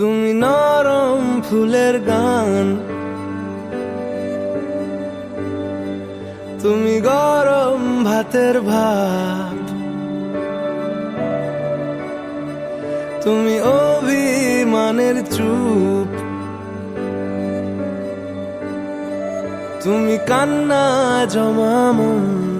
তুমি নরম ফুলের গান। তুমি গরম ভাতের ভাত। তুমি অভিমানের চুপ। তুমি কান্না জমামন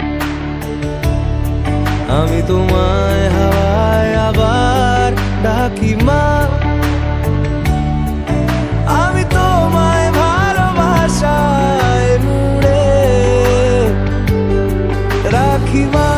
আমি তোমায় হাওয়ায় আবার ডাকি মা। আমি তোমায় ভালোবাসায় মুড়ে রাখি মা।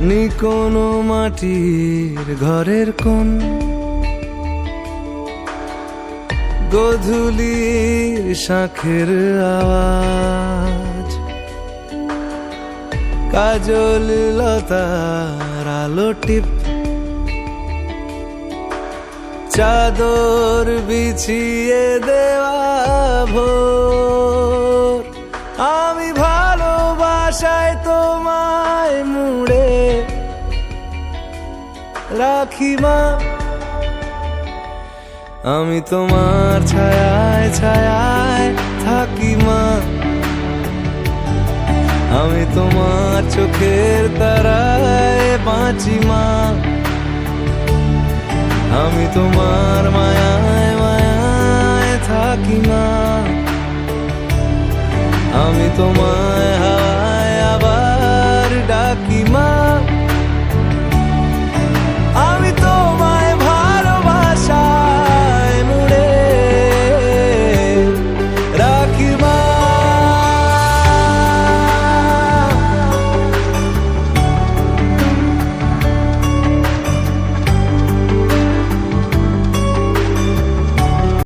নি কোনো মাটির ঘরের কোন গধুলির শাখের আওয়াজ। কাজল লতার আলো টিপ। চাদর বিছিয়ে দেওয়া ভোর। রাখি মা। আমি তোমার ছায়ায় ছায়ায় থাকি মা। আমি তোমার চোখের তারায় বাঁচি মা। আমি তোমার মায়ায় মায়ায় থাকি মা। আমি তোমায়